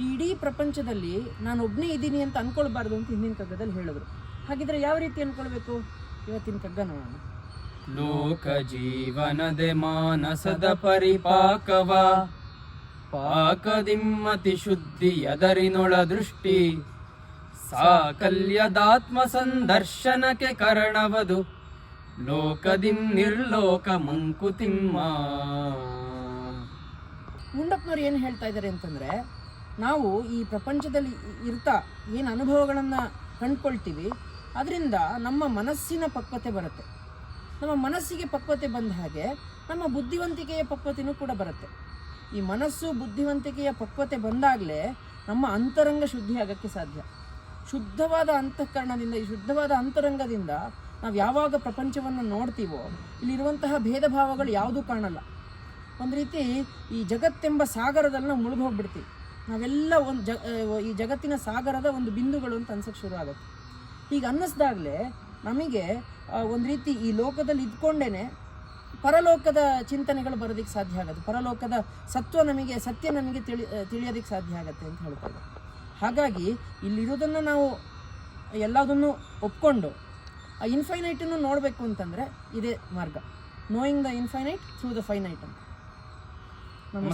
ಇಡೀ ಪ್ರಪಂಚದಲ್ಲಿ ನಾನು ಒಬ್ಬನೇ ಇದ್ದೀನಿ ಅಂತ ಅನ್ಕೊಳ್ಬಾರ್ದು ಅಂತ ಹಿಂದಿನ ಕಗ್ಗದಲ್ಲಿ ಹೇಳಿದ್ರು. ಹಾಗಿದ್ರೆ ಯಾವ ರೀತಿ ಅನ್ಕೊಳ್ಬೇಕು? ಇವತ್ತಿನ ಕಗ್ಗ ನೋಡೋಣ. ಲೋಕ ಜೀವನದೆ ಮಾನಸದ ಪರಿಪಾಕವ. ಪಾಕದಿಮ್ಮತಿ ಶುದ್ಧಿ ಎದರಿನೊಳ ದೃಷ್ಟಿ. ಸಾಕಲ್ಯದಾತ್ಮ ಸಂದರ್ಶನಕ್ಕೆ ಕರಣವದು. ಲೋಕದಿಂ ನಿರ್ಲೋಕ ಮಂಕುತಿಮ್ಮ. ಮುಂಡಪ್ಪನವ್ರು ಏನು ಹೇಳ್ತಾ ಇದ್ದಾರೆ ಅಂತಂದ್ರೆ ನಾವು ಈ ಪ್ರಪಂಚದಲ್ಲಿ ಇರ್ತಾ ಏನು ಅನುಭವಗಳನ್ನು ಕಂಡ್ಕೊಳ್ತೀವಿ, ಅದರಿಂದ ನಮ್ಮ ಮನಸ್ಸಿನ ಪಕ್ವತೆ ಬರುತ್ತೆ. ನಮ್ಮ ಮನಸ್ಸಿಗೆ ಪಕ್ವತೆ ಬಂದ ಹಾಗೆ ನಮ್ಮ ಬುದ್ಧಿವಂತಿಕೆಯ ಪಕ್ವತೆಯೂ ಕೂಡ ಬರುತ್ತೆ. ಈ ಮನಸ್ಸು ಬುದ್ಧಿವಂತಿಕೆಯ ಪಕ್ವತೆ ಬಂದಾಗಲೇ ನಮ್ಮ ಅಂತರಂಗ ಶುದ್ಧಿ ಆಗೋಕ್ಕೆ ಸಾಧ್ಯ. ಶುದ್ಧವಾದ ಅಂತಃಕರಣದಿಂದ, ಈ ಶುದ್ಧವಾದ ಅಂತರಂಗದಿಂದ ನಾವು ಯಾವಾಗ ಪ್ರಪಂಚವನ್ನು ನೋಡ್ತೀವೋ, ಇಲ್ಲಿರುವಂತಹ ಭೇದ ಭಾವಗಳು ಯಾವುದೂ ಕಾಣಲ್ಲ. ಒಂದು ರೀತಿ ಈ ಜಗತ್ತೆಂಬ ಸಾಗರದಲ್ಲಿ ನಾವು ಮುಳುಗಿ ಹೋಗ್ಬಿಡ್ತೀವಿ. ನಾವೆಲ್ಲ ಒಂದು ಈ ಜಗತ್ತಿನ ಸಾಗರದ ಒಂದು ಬಿಂದುಗಳು ಅಂತ ಅನ್ಸಕ್ಕೆ ಶುರು ಆಗುತ್ತೆ. ಹೀಗೆ ಅನ್ನಿಸ್ದಾಗಲೇ ನಮಗೆ ಒಂದು ರೀತಿ ಈ ಲೋಕದಲ್ಲಿ ಇದ್ಕೊಂಡೇನೆ ಪರಲೋಕದ ಚಿಂತನೆಗಳು ಬರೋದಕ್ಕೆ ಸಾಧ್ಯ ಆಗುತ್ತೆ. ಪರಲೋಕದ ಸತ್ವ ನಮಗೆ, ಸತ್ಯ ನಮಗೆ ತಿಳಿ ತಿಳಿಯೋದಕ್ಕೆ ಸಾಧ್ಯ ಆಗುತ್ತೆ ಅಂತ ಹೇಳ್ತಾರೆ ಹಾಗಾಗಿ ಇಲ್ಲಿರೋದನ್ನು ನಾವು ಎಲ್ಲದನ್ನು ಒಪ್ಕೊಂಡು, ಆ ಇನ್ಫೈನೈಟನ್ನು ನೋಡಬೇಕು ಅಂತಂದರೆ ಇದೇ ಮಾರ್ಗ. Knowing the infinite through the finite ಅಂತ. ನಮಸ್ಕಾರ.